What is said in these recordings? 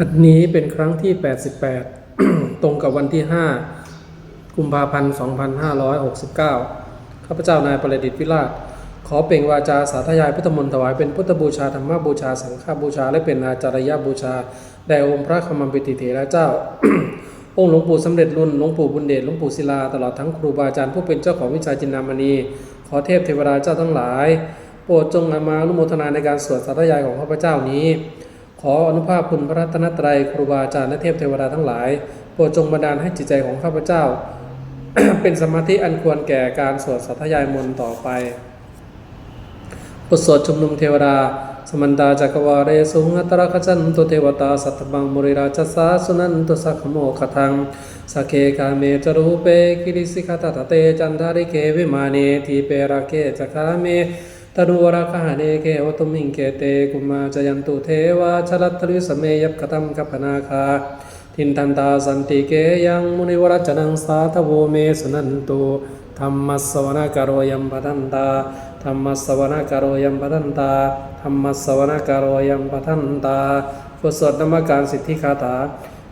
อันนี้เป็นครั้งที่ 88 ตรงกับวันที่ 5 กุมภาพันธ์ 2569 ข้าพเจ้านายประดิษฐ์วิราช ขอเปล่งวาจาสาธยายพุทธมนต์ถวายเป็นพุทธบูชาธรรมบูชา สังฆบูชา และเป็นอาจารยบูชา แด่องค์พระคมปิติเถระเจ้า องค์หลวงปู่สำเร็จรุ่น หลวงปู่บุญเดช หลวงปู่ศิลา ตลอดทั้งครูบาอาจารย์ผู้เป็นเจ้าของวิชาจินนามณี ขอเทพเทวดาเจ้าทั้งหลาย โปรดจงอามาอนุโมทนาในการสวดสาธยายของข้าพเจ้านี้ ขออนุภาพคุณพระรัตนตรัยครูบาอาจารย์และเทพเทวดาทั้งหลาย โปรดจงบันดาลให้จิตใจของข้าพเจ้า เป็นสมาธิอันควรแก่การสวดสาธยายมนต์ต่อไปบทสวดชุมนุมเทวดา สมันตาจักวาเรสุงอัตระขจันตุเทวตาสัตบังมุริราชสาสุนันตุสักโมคทังสักเคกาเมจรูเปกิริสิกตตะเตจันทาริเกวิมาเนทีเปราเกจักาเม ตนุวรคาเนเกวตุมิงเกเตกุมาจยันตุเทวาชลัตริสเมยับกตัมกัปนาคาทินทันตาสันติเกยังมุนิวรจนังสาทโวเมสุนันตุธรรมสสวนกโรยัมปทันตาธรรมสสวนกโรยัมปทันตาธรรมสสวนกโรยัมปทันตาบทสวดนมการสิทธิคาถา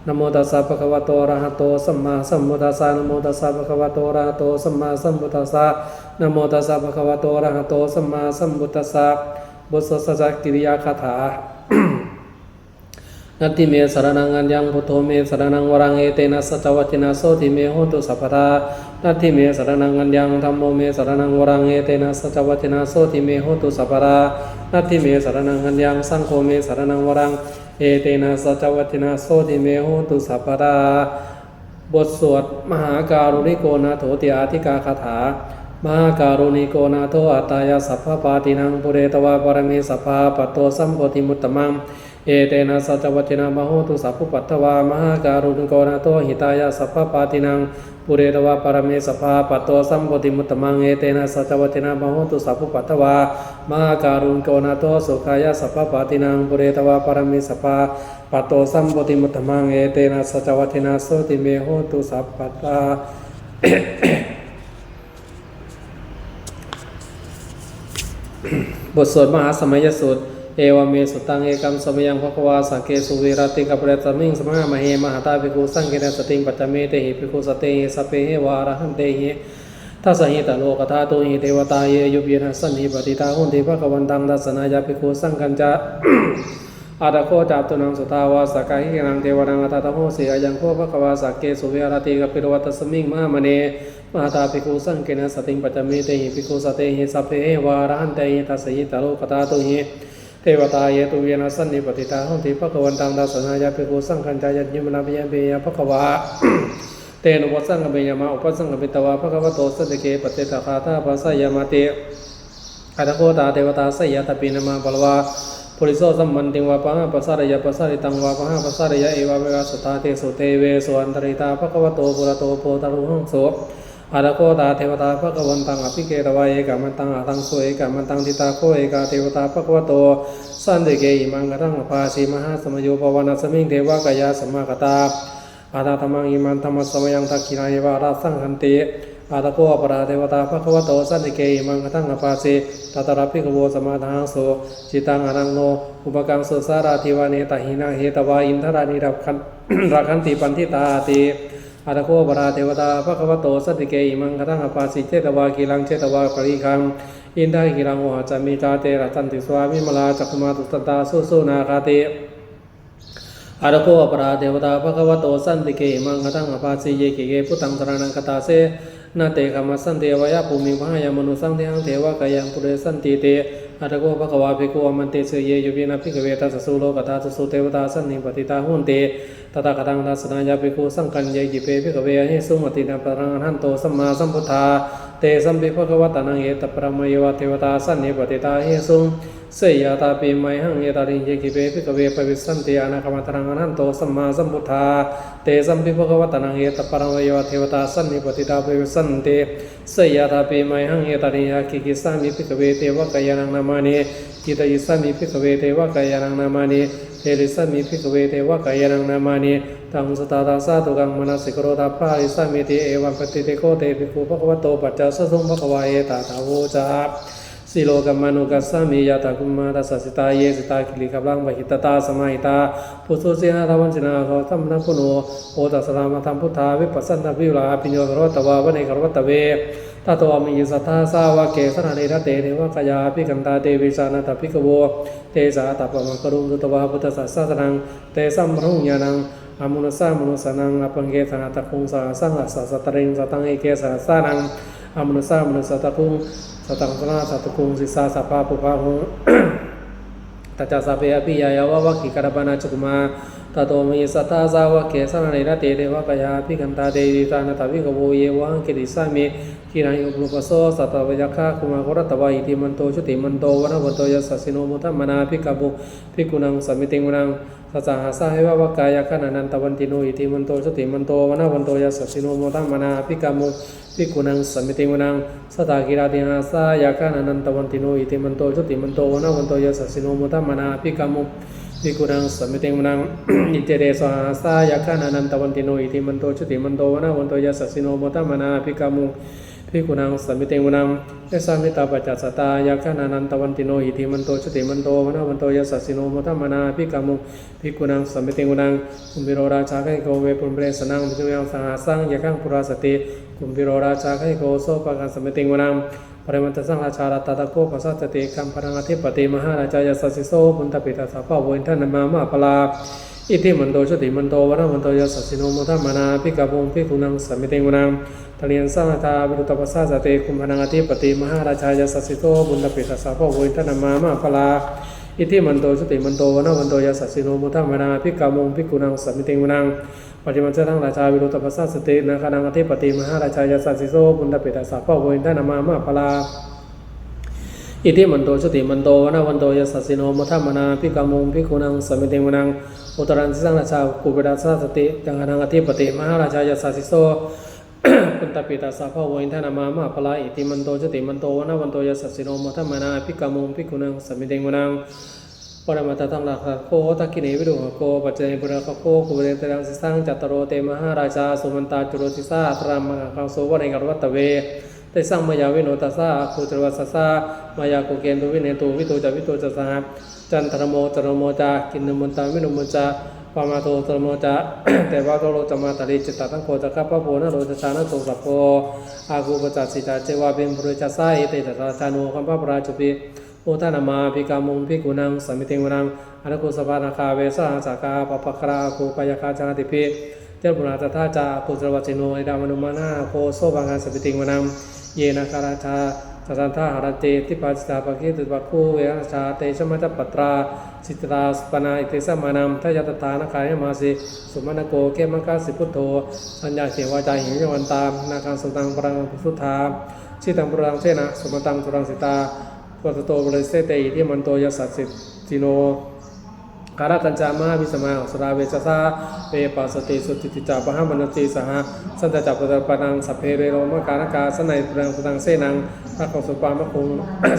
นโมตัสสะภะคะวะโตอะระหะโตสัมมาสัมพุทธัสสะนโมตัสสะภะคะวะโตอะระหะโตสัมมาสัมพุทธัสสะนโมตัสสะภะคะวะโตอะระหะโตสัมมาสัมพุทธัสสะบทสสัจจกิริยาคาถานัตติเมสรนังอัญญังพุทโธเมสรนังวรังเอเตนะสัจวัตินาโสติเมโหตุสัพพทานัตติเมสรนังอัญญังธัมโมเมสรนังวรังเอเตนะสัจวัตินาโสติเมโหตุสัพพทานัตติเมสรนังอัญญังสังโฆเมสรนังวรัง เอเตนะสัจวัตินาโสติเมโหตุสัพพาบทสวดมหาการุณิโกนาโถติอาธิกาคาถามหาการุณิโกนาโทอัตตายาสัพพปาตินังปุเรตวาปรเมสัพพาปัตโตสัมปติมุตตมัง เอเตนะสัจวัตินามโหตุสัพพุปัตถวามหาการุณโกนาโตหิตายาสัพพปาตินังปุเรตวาปรเมสัพพาปัตโตสัมโพธิมุตมังเอเตนะสัจวัตินามโหตุสัพพุปัตถวามหาการุณโกนาโตสุขายาสัพพปาตินังปุเรตวาปรเมสัพพาปัตโตสัมโพธิมุตตมังเอเตนะสัจวัตินาโสติเมโหตุสัพพตาบทสวดมหาสมัยสูตร เอวเมสุตังเอกรรมสมยังภควาสังเกสุวิรติกัปเรตมิงสมหามเหมหาตาภิกขุสังเกตสติงปัจจเมเตหิภิกขุสเตหิสเพหิวารหันเตหิทัสหิตโลกธาตุหิเทวตาเยยุบเยนะสันนิปติตาหุนติภะควันตังดัสนายาภิกขุสังกัญจะอาตโคจาตุนังสุตาวาสกาหินังเทวนังอัตตาโหสีอายังโคภควาสักเกสุวิรติกัปิรวัตสมิงมหามเนมหาตาภิกขุสังเกนะสติงปัจจเมเตหิภิกขุสเตหิสเพหิวารหันเตหิทัสหิตโลกธาตุหิ เทวตาเยตุเยนะสันนิปติตาหุนติภควันตังดัสนายาภิกสังฆัญจายญมนาเปิยเบยภควาเตนุปสังกเบยมาอุปสังกปิตวาภควโตสันติเกปเตตคาตาภาสยามาเตอัตโคตาเทวตาสยตปินมาปลวาปุริโสสัมมันติวาปะหะปัสสารยปัสสาริตังวาปะหะปัสสารยเอวาเววาสุตาเตสุเตเวสุอันตริตาภควโตปุระโตโพตารุหังโส อาราโคตาเทวตาภะคะวันตังอภิเกตวายเอกามันตังอาตังโสเอกามันตังทิตาโคเอกาเทวตาภะคะวโตสันติเกอิมังกตังอภาสีมหาสมโยปวานาสมิงเทวกายาสมากตาอาตาธรรมังอิมันธรรมสมยังทักขินาเยวาราสังคันติอาตาโคอปราเทวตาภะควโตสันติเกอิมังกตังอภาสีตตระภิกขโวสมาทางโสจิตังอนังโนอุปกังสุสาราธิวาเนตหินาเหตวาอินทรานิรักขันรักขันติปันทิตาติ อาตโคปราเทวตาภควโตสัตติเกอิมังคตังอปาสิเจตวากีรังเจตวาปริคังอินทากีรังโอหะจามิจาเตระตันติสวามิมลาจักมาตุตตาสุสุนาคาเตอาตโคปราเทวตาภควโตสันติเกอิมังคตังอปาสิเยเกเกพุตังสรนังคตาเสนาเตคามัสสันเทวยะภูมิพหายมนุสังเทหังเทวกายังปุเรสันติเต อาตโกภควาภิกขุอมันเตเสเยยุบินาภิกเวตัสสุโลกตาสสุเทวตาสันนิปติตาหุนเตตตากตังทัสนายาภิกขุสังกัญเยจิเปภิกขเวหิสุมตินาปรังหันโตสัมมาสัมพุทธาเตสัมปิภควตานังเอตปรมยวเทวตาสันนิปติตาหิสุ เสยยาตาปิมัยหังเอตาริเยกิเปภิกเวปวิสันติอนาคมตรังหันโตสัมมาสัมพุทธาเตสัมปิภควตนังเอตปรมยวเทวตาสันนิปติตาปวิสันติเสยยาตาปิมัยหังเอตาริยากิกิสามิภิกเวเทวกายานังนามานิกิตยิสามิภิกเวเทวกายานังนามานิเทริสามิภิกเวเทวกายานังนามานิตังสตาตาสาตุกังมนัสิกโรตาพาริสามิติเอวังปฏิเตโกเตภิกขุภควโตปัจจสสุงภควาเอตาตาโวจา สิโลกัมมานุกัสสามิยาตากุมมาตัสสิตาเยสิตาคิลิกัปลังบหิตตาสมาหิตาปุสุเสนาทวันจินาโคตัมนะพุโนโอตัสรามธรรมพุทธาวิปัสสนาวิวลาปิญโยกรวตวาวะเนกรวตเวตตโตมิยสัทธาสาวะเกสนานิรเตเทวะกายาภิกันตาเตวิสานาตภิกโวเตสาตปะมังกรุงสุตวาพุทธสัสสะนังเตสัมรุญญานังอามุนสามุนสนังอปังเกสนาตะคุงสาสังหัสสะสตริงสตังเอเกสาสานังอามุนสามุนสตะคุง สตังสนาสัตะคุงสิสาสะปาปุภาหุตจจาสเปอภิยายาวะวะกิกรปนาจุกุมา ตโตมิสัตตาสาวะเกสนานิรเตเทวะกยาภิกันตาเตวิตานาตวิกโวเยวังกิริสามิกิรังยุปลุปโสสัตวยัคาคุมาโครตวะอิติมันโตชุติมันโตวนวันโตยสสะสิโนมุทัมมนาภิกขบุภิกุนังสมิติงวนังสัจหาสาเหววะกายขณานันตวันติโนอิติมันโตสติมันโตวนาวันโตยสสะสิโนโมตัมมนาภิกามุภิกุนังสมิติวนังสัตากิราติหาสายขณานันตวันติโนอิติมันโตสติมันโตวนาวันโตยัสสะสิโนโมตัมมนาภิกา มุภิกขุนังสมิติวนังอิเจเรสหาสายขณานันตวันติโนอิติมันโตสติมันโตวนาวันโตยัสสะสิโนโมตัมนาภิกามุภิกุนังสมิติงวนังเอสามิตาปัจจัสตายาคานานันตวันติโนอิทิมันโตชุติมันโตวนาวันโตยัสสะสิโนมทัมนาภิกามุภิกุนังสมิติงวนังคุมิโรราชาไคโกเวปุมเรสนังพิจุยังสหสังยะขังปุราสติคุมพิโรราชาไคโกโสปะกันสมิติงวนัง ปริมันตสังราชารัตตะโกปัสสติคัมพรังอธิปติมหาราชายสัสสิโสปุนตปิตาสาภาเวนทนามามาปลาอิติมันโตชติมันโตวนะมันโตยัสสะสิโนมุทัมานาภิกขวงภิกุนังสมิติงวนังทะเลียนสร้างตาวิรุตปัสสะสติคุมพนังอธิปติมหาราชายสัสสิโตบุญตปิตาสาภโวินทนามามาพลาอิติมันโตชติมันโตวนะมันโตยัสสะสิโนมุทัมานาภิกขวงภิกุนังสมิติงวนัง ปฏิมันเจตังราชาวิรุตปัสสะสตินาคานังอธิปติมหาราชายาสัสสิโตบุญตปิตาสาภโวินทนามามาพลาอิติมันโตชติมันโตวนาวันโตยัสสะสิโนมุทัมนาภิกขมุงภิกุนังสมิติงวนังอุตรันสิสังราชากุปดาสสติจังหานังอธิปติมหาราชายัสสสิโสปุตตปิตาสาภาวินทนามามาพลาอิติมันโตชติมันโตวนาวันโตยัสสะสิโนมุทัมนาภิกขมุงภิกุนังสมิติงวนัง ปรมาตตังลักขโคทักกิเนวิดุโคปัจเจปุระคโคกุเรตรังสิสังจัตตโรเตมหาราชาสุมันตาจุโรติสาตรามมหาคังโสวะเนกรวัตเวได้สร้างมายาวิโนตัสสะอาคูตรวัสสะมายาโกเกนตุวิเนตุวิโตจะวิโตจะสหจันทรโมจรโมจากินนมุนตาวินมุนจาปามาโตตรโมจาแต่ว่าโตโลจมาตริจิตตตังโคจะกัปปะโพนะโรจะชานะโตสัพโพอากูปจัสสิจาเจวาเบมปรุจัสสเอเตตตาชานุคัมปะปราจุปิ โอทานามาภิกามุงภิกุนังสมิติงวนังอนุคุสภานาคาเวสหัสากาปปะคราคูปยาคาจาติปิเจ้าบุญาตถาจาคุตรวัจิโนอิดามนุมานาโคโซบังกาสมิติงวนังเยนะคาราชาสันทาหารเตติปัสสาปะกิตุปะคูเวนะชาเตชมัตตปัตราสิตราสปนาอิเตสมานามทายตตานคายมาสิสุมาณโกเกมังคาสิพุทโธสัญญาเขวาจาหิยวันตามนาคาสุตังปรังพุทธาชิตังปรังเชนะสุมตังสุรังสิตา ปัตโตบริเสเตอิที่มันโตยัสสสิติโน การะกัญจามาวิสมาอสราเวชสาเวปัสติสุติติจาปะหามนติสหสันตจัปปะปนังสัพเพเรโรมการกาสนัยปรังสตังเสนังพระของสุปามะคุง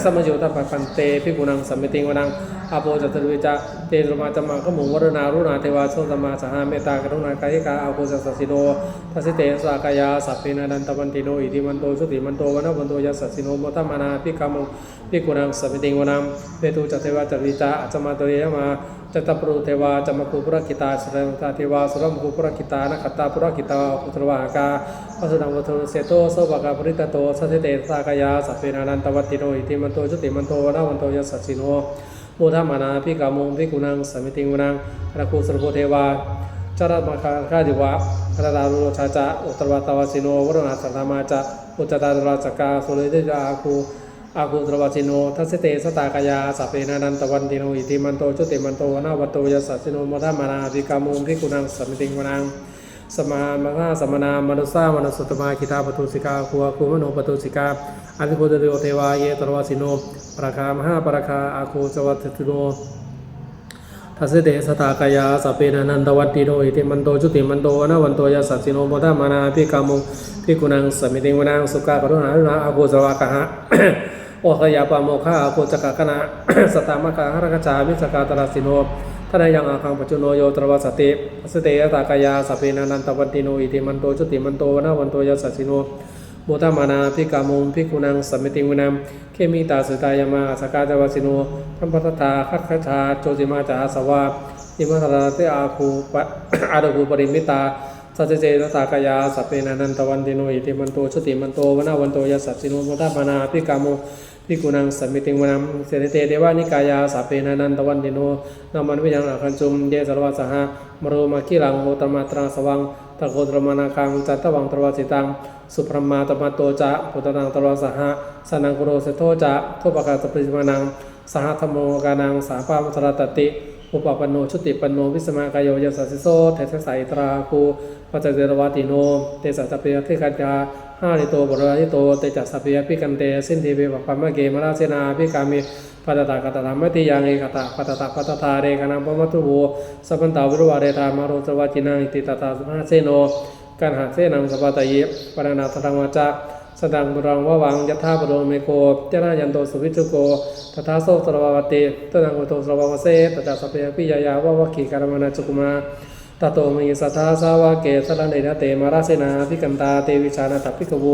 สมโยตปะปันเตพิกุนังสัมมิติงวนังอาโปจัตรุวิจาเตตรมาจมังขมุงวรนารุณาเทวาโชตมาสหาเมตากรุณากายิกาอาโปจัสสิโนทัสเตสากายาสัพเพนาดันตวันติโนอิติมันโตสุติมันโตวนะวันโตยัสสิโนมทัมมานาพิกามุพิกุนังสัมมิติงวนังเปตุจัตเทวาจริจาอัจมาตุเรยมา จตปรุเทวาจมกุปุรกิตาสรังตาเทวาสุรมกุปุรกิตานขัตตาปุรกิตาปุตรวากาพระสุดังวัตเสโตโสภกาปริตโตสัทธิเตสากายาสัพเพนานันตวัตติโนอิติมันโตจุติมันโตวนาวันโตยัสสสิโนมทัมมานาพิกามุงพิกุนังสมิติงวนังระคุสรโพเทวาจารมาคาคาดิวะพระดารุโรชาจะอุตรวัตวสิโนวรณาสัตตามาจะอุจตตาดราจกาสุริยาคู อากุตรวัชิโนทัสเตสตากายาสัพเพนานันตวันติโนอิติมันโตจุติมันโตวนาวัตโตยัสสะสิโนมทัมมานาภิกามุงภิกุนังสมิติงวนังสมามหาสมนามนุสามนุสตมาคิตาปตุสิกาคัวคุมโนปตุสิกาอภิโคตเดโอเทวาเยตรวสิโนปราคามหาปราคาอาคูจวัตติโนทัสเตสตากายาสัพเพนันตวัตติโนอิติมันโตจุติมันโตวนะวันโตยัสสะสิโนมทามานาภิกามุภิกุนังสมิติวนังสุขากรุณารุณาอาโภสวากะหะ โอคยาปาโมฆะอาโภจักกะนะสตามะกะหรกจามิสกาตราสิโนทนายังอาคังปัจจุโนโยตรวัสติสเตสตากายาสัพเพนันตวัตติโนอิติมันโตจุติมันโตวนะวันโตยัสสะสิโนโโมทมานาพิกามุงพิกุนังสัมมิติวินัมเคมิตาสุตายามาสกาจวสิโนพัมพัตตาคัคคชาโจจิมาจาสวาอิมัตตาเตอาภูปะอาดภูปริมิตาสัจเจตตากายาสัพเพนันตวันติโนอิติมันโตชุติมันโตวนาวันโตยัสสสิโนโมทมานาพิกามุ พิกุนังสัมมิติงวนัมเสนเตเดวานิกายาสัพเพนันตวันติโนนามันวิยังอาคันจุมเยสรวัสหะมโรมาคิลังโหตมาตราสวังตะโกตรมานาคังจัตตวังตรวสิตังสุพรหมาตมาโตจะพุทธังตรวสหะสนังกุโรเสโทจะทุปกาสปริมานังสหธรรมโมกานังสาปามัสรตติอุปปันโนชุติปันโนวิสมากายโยยัสสิโสเทสสายตราคูปัจเจรวาติโนเตสัสสะเปียทิกัญญา ห้าริโตบรริโตเตจัสสะเปียพิกันเตสินทีเวปปะมะเกมราเสนาพิกามิปัตตากตตามติยังเอกตาปัตตาปัตตาเรกนังปมัตุโวสัพพันตาวิรวาเรธามาโรจวาจินังอิติตตาสมาเสโนกันหาเสนังสปาตยิปรณาตรังวาจาสดังบุรังวะวังยะธาปโรเมโกเจรายันโตสุวิจุโกตถาโสตรวาวติตนังโกโตสรวาวเสตถาสัพเพปิยายาวะวะขีการมนาจุกุมา ตโตมีสัทธาสาวะเกสรเนนะเตมาราเสนาพิกันตาเตวิชานาตัพพิกโว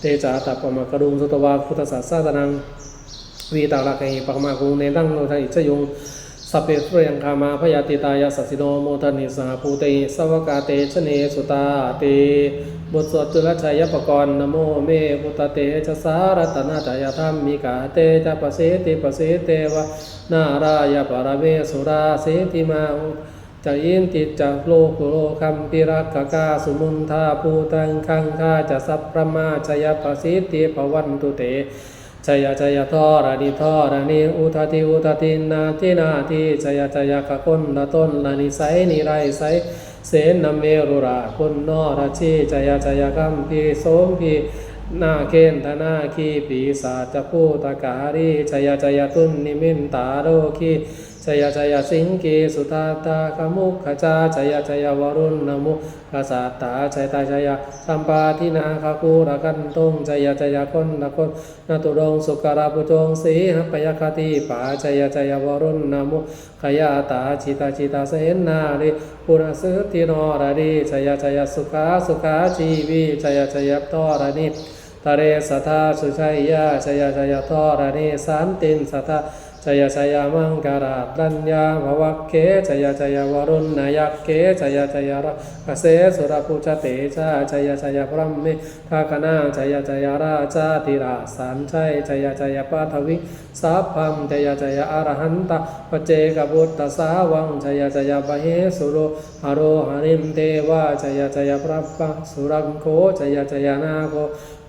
เตจาตัปปมกรุงสุตวาพุทธสัสสะตนังวีตาลากัยปะมากุงเนตั้งโนทัยอิจยงสัพเพสุยังคามาพยาติตายาสัสิโนโมทนิสาภูเตสวกาเตชเนสุตาเตบทสวดจุลชัยปกรณ์นโมเมพุตเตชะสารตนาจายธรรมมิกาเตจะปเสติปเสเตวะนารา ยปรเมสุราเสติมาอุ จะยินติจักโลกุโลคัมปิรักกกาสุมุนทาภูตังคังคาจะสัพพรมาชยปะสิติภวันตุเตชยชยทอรานิทอรานิอุทาติอุทาตินาทินาทิชยชยกะคนละต้นละนิไสนิไรไสเสนนเมรุราคุณนอราชีชยชยกัมพีโสมพีนาเกนธนาคีปีศาจพูตการีชยชยตุนนิมินตาโรคี ชยชยสิงกีสุตาตาคมุขจาชยชยวรุณนมุขสาตาชยตาชยสัมปาทินาคาคูระกันตุงชยชยคนละคนนตุรงสุการาปุจงสีหปยคติปาจยจยวรุณนามุขยาตาจิตาจิตาเสนนาริปุรสุติโนราริจยจยสุขาสุขาชีวีจยจยตอรานิตเรสัทธาสุชัยยาจยจยตอรานิสันตินสัทธา จยจยมังการาตัญญาภวักเกจยจยวรุณนายักเกจยจยระกเสสุรปุจเตชาจยจยพระมิภาคณาจยจยราชาติราสันชัยจยจยปัทวิสัพพัมจยจยอรหันตปเจกบุตตสาวังจยจยปะเหสุโรอโรหริมเทวาจยจยพระปะสุรังโคจยจยนาโค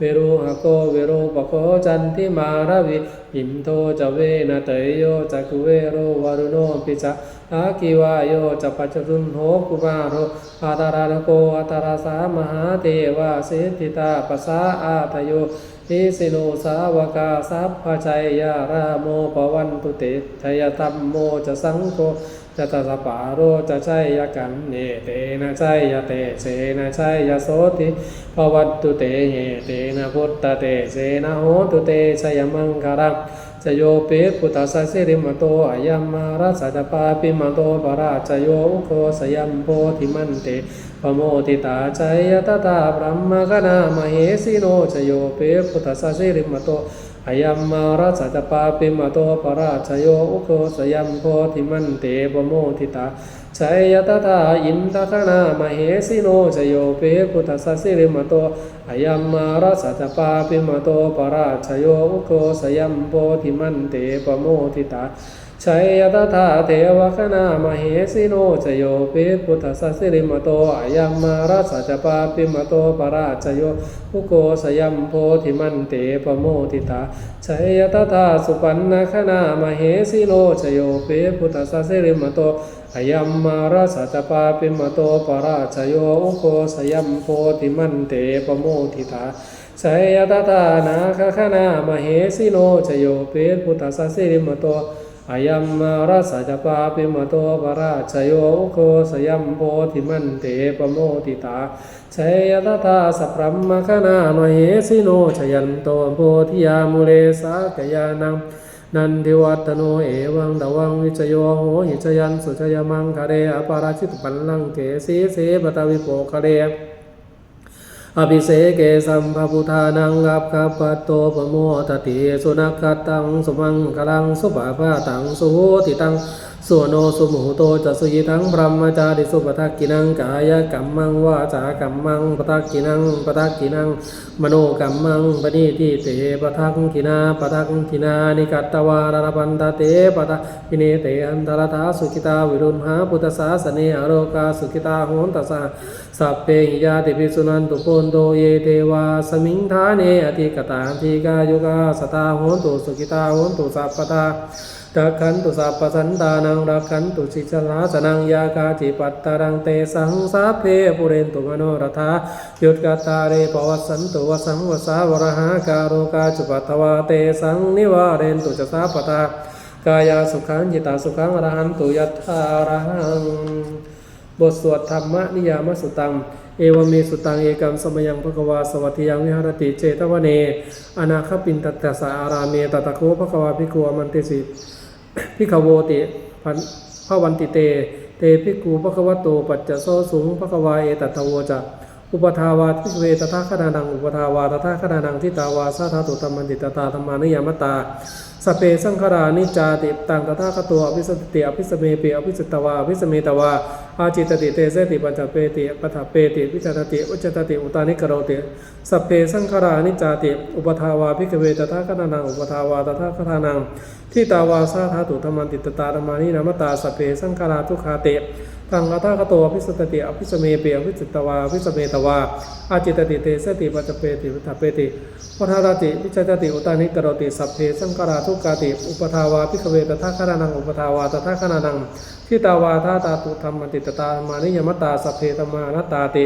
วรุหโกเวรุปโคจันทิมารวิอิมโทจเวนะเตยโยจักเวโรวารุโนปิจะอากิวายโยจะปัจจุนโหกุมารโรอาตาราโกอาตาราสามหาเทวาเสติตาปสาอาทโยอิสิโนสาวกาสัพพชัยยาราโมปวันตุเตชยธรรมโมจะสังโฆ จะตสปาโรจะใชัยกันเนเตนะชัยเตเสนะชัยโสติภวัตตุเตเหเตนะพุตตะเตเสนะโหตุเตชยมังคารังชโยเปปุตตะสัสสิริมโตอายัมมารัสสะจปาปิมโตปราชโยอุโคสยัมโพธิมันเตปโมติตาใจยตตาบรมกนามเหสิโนชโยเปปุตตะสัสสิริมโต ยัมมาราสสะจปาปิมาโตปราชโยอุโคสยัมโพธิมันเตปโมทิตาชัยยตถาอินทคณามเหสิโนชโยเปพุทธสัสสิริมโตอายัมมาราสสะจปาปิมาโตปราชโยอุโคสยัมโพธิมันเตปโมทิตา ชัยยตถาเทวคณามเหสิโนชโยเปพุทธสัสิริมโตอายัมมารัสะจปาปิมโตปราชโยอุโกสยัมโพธิมันเตปโมทิตาชัยยตถาสุปันนคณามเหสิโนชโยเปพุทธสัสิริมโตอายัมมาราสัจปาปิมโตปราชโยอุโคสยัมโพธิมันเตปโมทิตาชัยยตตานาคคณามเหสิโนชโยเปพุทธสัสสิริมโต อายัมมาราสัจปาปิมโตปราชโยโคสยัมโพธิมันเตปโมทิตาชัยยตตาสัพพมคณามเหสิโนชยันโตโพธิยามุเลสากยานังนันทิวัตโนเอวังดวังวิจโยโหหิจยันสุจยมังคะเรอปาราชิตปัลลังเกสีเสปตวิโปคะเร อภิเสเกสัมภพุทธานังอับคัปปโตปโมทติสุนักขตังสุมังคลังสุปาพาตังสุโหติตังสุโนสุมุโตจะสุยิทังพรหมจาริสุปทักกินังกายกัมมังวาจากัมมังปทักกินังปทักกินัง มโนกัมมังปณิทิเตปทักกินาปทักกินานิกัตตวารณปันตเตปทักกิเนเตอันตรธาสุขิตาวิรุณหาพุทธศาสเนอโรกาสุขิตาโหนตสาสัพเพหิยาติภิสุนันตุโพนโตเยเทวาสมิงธาเนอธิกตาทีกายุกาสตาโหนตุสุขิตาโหนตุสัพพตา รักขันตุสัพพสันตานังรักขันตุสิจลาสนังยากาจิปัตตารังเตสังสัพเพปุเรนตุมโนรธายุตกาตาเรปวัสสันตุวสังวสาวรหาการโรกาจุปัตวาเตสังนิวาเรนตุจสัพพตากายาสุขังจิตาสุขังอรหันตุยัตถารหังบทสวดธรรมนิยามสุตังเอวเมสุตังเอกัมสมยังภควาสวัสยังวิหารติเจตวเนอนาคปินตัตตสาอารามเมตตะโคภควาภิกขุอมันติสิ พิกโวติพันพระวันติเต เตพิกูพระควโตปัจจโสสุงภควาเอตัตโวจะ อุปทาวาทิเวตถาคนานังอุปทาวาตถาคนานังทิตาวาสาธาตุธรรมันติตตาธรรมานิยมตาสเปสังขารานิจาติตังตถาคตัวอภิสติติอภิสเมปิอภิสตวาอภิสเมตวาอาจิตติเตเสติปัญจเปติปัฏฐเปติวิจตติอุจจตติอุตานิกโรติสเปสังขารานิจาติอุปทาวาภิกเวตถาคนานังอุปทาวาตถาคนานังที่ตาวาสาธาตุธรรมันติตตาธรรมานินามตาสเปสังขาราทุขาเต ตังตถาคตัวอภิสตติอภิสเมปิอภิสตวาอภิสเมตวาอาจิตติเตเสติปัจเปติปัฏฐเปติปทารติวิจจติอุตานิกรติสัพเพสังขาราทุกาติอุปทาวาพิกเวตถาคานังอุปทาวาตถาคานังทิตาวาทาตาตุธรรมติตตามานิยมตาสัพเพธรรมานตาติ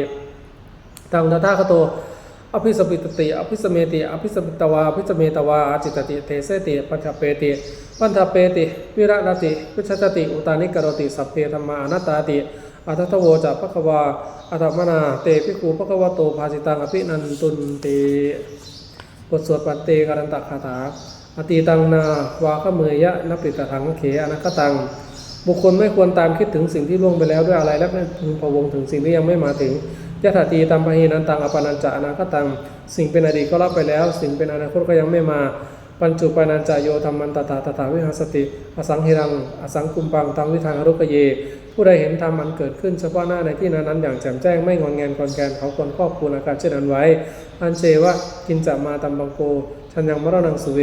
ตังตถาคโตอภิสปิตติอภิสเมติอภิสปิตวาอภิสเมตวาอาจิตติเทเสติปัจเปติ ปัญจเปติ วิระรติวิชจติ อุตานิกรติ สัพเพธรรมานัตตาติอัตถโวจะภควาอัตมนา เตภิกขุภควโตภาสิตังอภินันตุนติบทสวดปันเตการันตคาถา อตีตังนาวาขเมยยะนปิตถังเขอนัคตัง บุคคลไม่ควรตามคิดถึงสิ่งที่ล่วงไปแล้วด้วยอะไรและไม่พึงพะวงถึงสิ่งที่ยังไม่มาถึงยะถาตีตามปะหีนันตังอปานันจะอนาคตัง สิ่งเป็นอดีตก็รับไปแล้ว สิ่งเป็นอนาคตก็ยังไม่มา ปัญจุปานันจะโยธรรมันตถาตถาวิหารสติ อสังหิรัง อสังคุมปังตังวิทางอรุกเย ผู้ใดเห็นธรรมมันเกิดขึ้นเฉพาะหน้าในที่นั้นๆอย่างแจ่มแจ้งไม่งอนแงนกอนแกนเขาควรครอบคูณอาการเช่นนั้นไว้ อันเชวะกินจะมาตำบังโกชันยังมรณังสุเว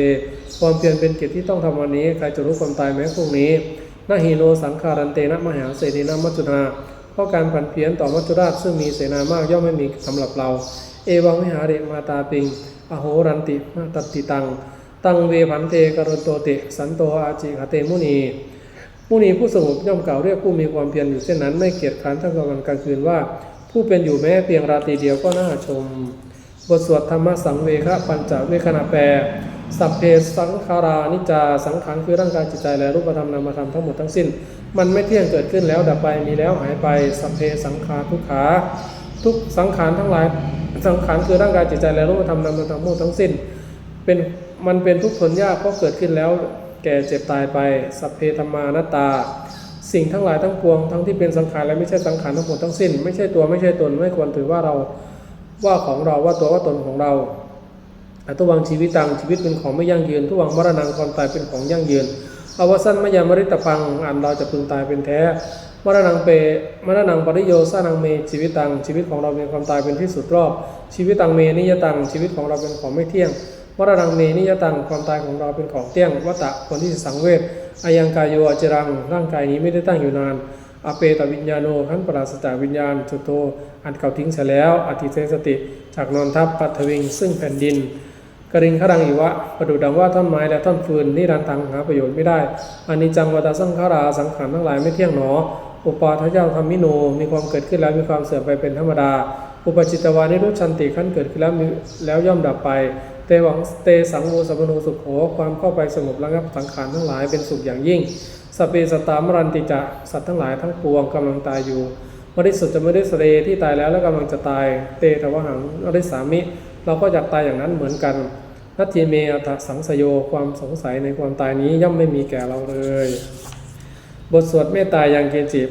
ความเพียรเป็นกิจที่ต้องทำวันนี้ใครจะรู้ความตายแม้พรุ่งนี้นาฮีโนสังขารันเตนะมหาเสนีนะมัจจุนาเพราะการผันเพี้ยนต่อมัจจุราชซึ่งมีเสนามากย่อมไม่มีสำหรับเรา เอวังวิหาเรมาตาปิง อโหรันติมาตติตัง ตังเวผันเตกรุโตติ สันโตอาจิขเตมุนีมุนีผู้สงบย่อมกล่าวเรียกผู้มีความเพียรอยู่เช่นนั้นไม่เกียจคร้านทั้งกลางวันกลางคืนว่า ผู้เป็นอยู่แม้เพียงราตรีเดียวก็น่าชม บทสวดธรรมสังเวคะปัญจเวคณะแปลสัพเพสังขารานิจจาสังขารคือร่างกายจิตใจและรูปธรรมนามธรรมทั้งหมดทั้งสิ้น มันไม่เที่ยงเกิดขึ้นแล้วดับไปมีแล้วหายไปสัพเพสังขารทุกขาทุกสังขารทั้งหลายสังขารคือร่างกายจิตใจและรูปธรรมนามธรรมทั้งหมดทั้งสิ้น เป็น มันเป็นทุกข์ทนยากเพราะเกิดขึ้นแล้ว แก่เจ็บตายไป สัพเพธรรมานตา สิ่งทั้งหลายทั้งปวงทั้งที่เป็นสังขารและไม่ใช่สังขารทั้งหมดทั้งสิ้น ไม่ใช่ตัวไม่ใช่ตนไม่ควรถือว่าเราว่าของเราว่าตัวว่าตนของเราอัตวังชีวิตตังชีวิตเป็นของไม่ยั่งยืนทุวังมรณังความตายเป็นของยั่งยืนอวสันมยามริตปังอันเราจะพึงตายเป็นแท้มรณังเปมรณังปริโยสานังเมชีวิตตังชีวิตของเราเป็นความตายเป็นที่สุดรอบชีวิตตังเมนิยตังชีวิตของเราเป็นของไม่เที่ยง วรดังเมนิยตังความตายของเราเป็นของเที่ยงวัตตะคนที่สังเวชอายังกายโยอจรังร่างกายนี้ไม่ได้ตั้งอยู่นานอเปตวิญญาโนขันปราศจากวิญญาณจุโตอันเขาทิ้งเสียแล้วอธิเสสติ จากนอนทับปัทวิง ซึ่งแผ่นดิน กริงขรังอีวะประดุดังว่าท่อนไม้และท่อนฟืนนิรันตังหาประโยชน์ไม่ได้อานิจังวัตสังขาราสังขารทั้งหลายไม่เที่ยงหนอ อุปาทเจ้าธรรมิโนมีความเกิดขึ้นแล้วมีความเสื่อมไปเป็นธรรมดา อุปจิตตวานิรุชันติขั้นเกิดขึ้นแล้วแล้วย่อมดับไป เตวังเตสังโมสัมปโนสุขโขความเข้าไปสงบระงับสังขารทั้งหลายเป็นสุขอย่างยิ่งสเปสตามรันติจะสัตว์ทั้งหลายทั้งปวงกำลังตายอยู่มริสุทธิ์จะไม่ได้สเรที่ตายแล้วและกำลังจะตาย เตทวหังอริสามิ เราก็อยากตายอย่างนั้นเหมือนกันนัตถิเมอัตสังสโยความสงสัยในความตายนี้ย่อมไม่มีแก่เราเลย บทสวดเมตตายังกินจิต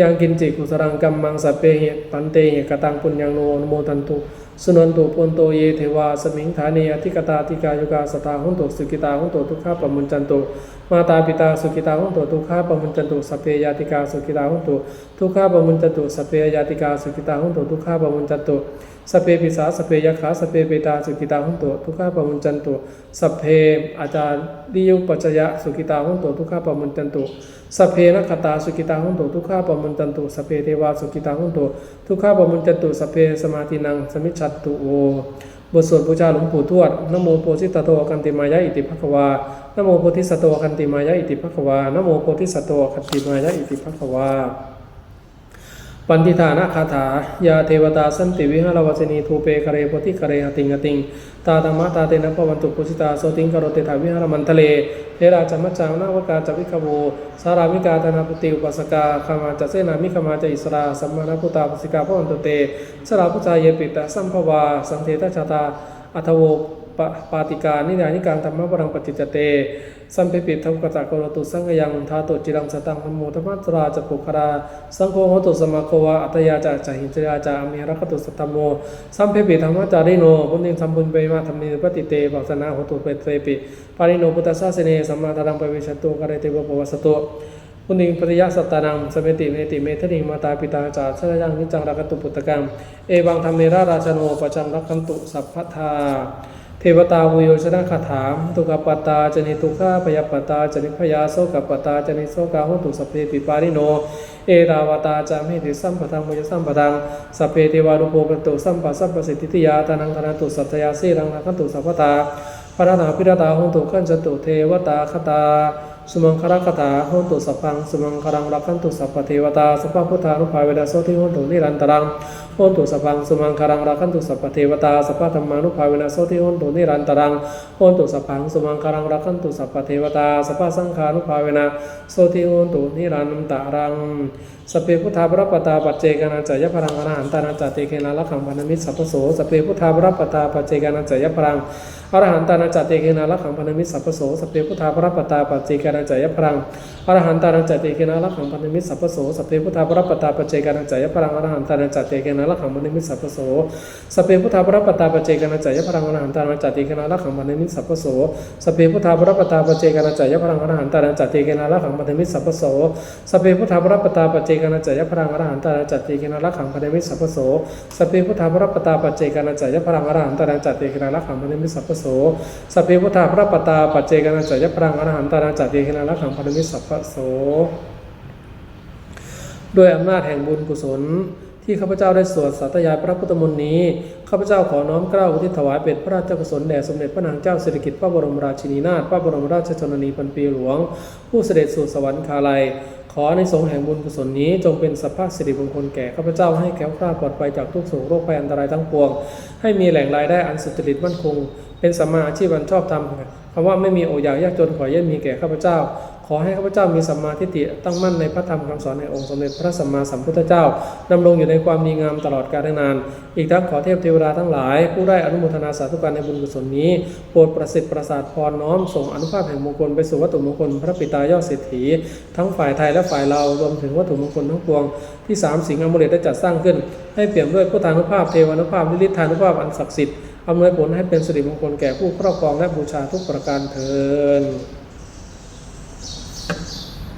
ยังกินจิกุสรังกัมมังสเปเหปันเตเหกตังปุญญังโนอนโมตันตุ สุนันตุปนโตเยเทวาสมิงฐานีอธิกตาธิกายุกาสตาหุนโตสุกิตาหุนโตทุกขาปมุญจันโต มาตาปิตาสุกิตาหุนตุทุกขาปมุญจันตุสพเพยาติกาสุกิตาหุนตุทุกขาปมุญจันตุสพเพยาติกาสุกิตาหุนตุทุกขาปมุญจันตุสพเพปิสาสพเพยขาสพเพเปตาสุกิตาหุนตุทุกขาปมุญจันตุสพเพอาจารย์ดิยุปัจจยะสุกิตาหุนตุทุกขาปมุญจันตุสพเพนคตาสุกิตาหุนตุทุกขาปมุญจันตุสพเพเทวาสุกิตาหุนตุทุกขาปมุญจันตุสพเพสมาธินังสมิจฉัตตุโอ บทสวดบูชาหลวงปู่ทวดนโมโพธิสัตว์โตกันติมายะอิติภควานโมโพธิสัตว์โตกันติมายะอิติภควานโมโพธิสัตว์โตกันติมายะอิติภควา ปันติฐานะคาถายาเทวตาสันติวิหารวสนีทูเปคเรโพธิคเรหติงติง ตาธรรมะตาเตนะปวันตุปุสิตาโสติงกโรเตถาวิหารมันทะเลเทราจมัจจางนาวกาจวิกโวสารามิกาธนาปติอุปัสสกาคามาจเสนามิขมาจอิสราสัมมานาพุตาปุสิกาพวันตุเตสราพุจาเยปิตะสัมภวา สังเทตชาตาอัทโว ปปาติกานิยานิการธรรมะปรังปฏิจจเต สัมเพปิทังกตะโกรตุสังฆยังทาตุจิรังสตังธรรมโมธรรมัตราจปุคราสังโฆโหตุสมาโควะอัตยาจาจหิจยาจาอเมรคตุสัตมโม สัมเพปิธรรมจาริโนพุทธิสัมพุญเปมาธรรมิปฏิเตปัสนาโหตุเปเตปิปาริโนพุทธสสาสเนสัมมาตารังปเวชตุกะเรเตวปวัสตุพุนิงปริยสัตตานังสเมติเมติเมทนิงมาตาปิตาจาชะยังนิจังรักตุปุตตะกังเอวังธรรมเมราราชโนปจังรักขันตุสัพพทา เทวตาวุโยชนะคาถามตุกปตาจนิตุขาพยปตาจนิพยาโสกปตาจนิโสกาหุตุสพเพปิปาริโน เอราวตาจามหิติสัมปทังมุยสัมปทังสพเพเทวานุโปกตุสัมปัสสัพปสิทธิติยาตานังธนาตุสัตยาสีรังนักตุสัพตาพระนาพิรตาหุตุขันจตุเทวตาคตาสุมังคารคตาโหตุสัพพังสุมังคารังรักขันตุสัพเทวตาสัพพุทธานุภาเวนัสโสทิโหตุนิรันตรัง โหตุสัพพังสุมังคารังรักขันตุสัพพเทวตาสัพพธรรมานุภาเวนัสโสทิโหตุนิรันตรังโหตุสัพพังสุมังคารังรักขันตุสัพพเทวตาสัพพสังฆานุภาเวนัสโสทิโหตุนิรันตรังสเพพุทธาปรปตาปัจเจกานาจายพรังอรหันตานาจาเตเคนาลักขังพันมิตรสัพพโสสเพพุทธาปรปตาปัจเจกานาจายพรังอรหันตานาจติเกนาลักขังพันมิตรสัพพโสสเพพุทธาพระปตาปัจเจกานาจายพรังอรหันตานาจติเกนาลักขังพันมิตรสัพพโสสเพพุทธาพระปตาปัจเจกานาจายพรังอรหันตานาจติเกนาลักขังพันธมิตสัพพโสสเพพุทธาพรปตาปเจกานาจายพรังอรหันตานาจติกนาลักขังพันธมิตสัพพโสสเพพุทธาพรปตาปเจกานาจายพรังอรหันตานาจติกนาลักขังพันธมิตสัพพโสสเพพุทธาพรปตาปเจกานาจายพรังอรหันตานาจติกนาลักขังพันธมิตสัพพโสสเพพุทธาพรปตาปเจกานาจายพรังอรหันตานาจติกนาลักขังพันธมิตสัพพโสสเพพุทธาพรปตาปเจกนาจายพรังอรหันตานาจติกนาลักขังพันธมิตสัพพโสด้วยอำนาจแห่งบุญกุศล ที่ข้าพเจ้าได้สวดสัตยายพระพุทธมนต์นี้ข้าพเจ้าขอน้อมเกล้าอุทิศถวายเป็นพระราชกุศลแด่สมเด็จพระนางเจ้าสิริกิติ์พระบรมราชินีนาถพระบรมราชชนนีพันปีหลวง ผู้เสด็จสู่สวรรคาลัยขอในสงฆ์แห่งบุญกุศลนี้จงเป็นสัพพะสิริมงคลแก่ข้าพเจ้าให้แคล้วคลาปลอดภัยจากทุกโศกโรคภัยอันตรายทั้งปวง ให้มีแหล่งรายได้อันสุจริตมั่นคง เป็นสัมมาอาชีพอันชอบธรรมคำว่าไม่มีโอยากยากจนขอเย่มีแก่ข้าพเจ้า ขอให้ข้าพเจ้ามีสัมมาทิฏฐิตั้งมั่นในพระธรรมคำสอนในองค์สมเด็จพระสัมมาสัมพุทธเจ้าดำรงอยู่ในความดีงามตลอดกาลนาน อีกทั้งขอเทพเทวดาทั้งหลาย ผู้ได้อนุโมทนาสาธุการในบุญกุศลนี้โปรดประสิทธิ์ประสาทพรน้อมส่งอนุภาพแห่งมงคลไปสู่วัตถุมงคลพระปิตายอดเศรษฐี ทั้งฝ่ายไทยและฝ่ายเรารวมถึงวัตถุมงคลทั้งปวงที่สามสิงห์อมฤตได้จัดสร้างขึ้น ให้เปี่ยมด้วยพุทธานุภาพเทวานุภาพลิลิทธานุภาพอันศักดิ์สิทธิ์อำนวยผลให้เป็นสิริมงคลแก่ผู้ครอบครองและบูชาทุกประการเทิน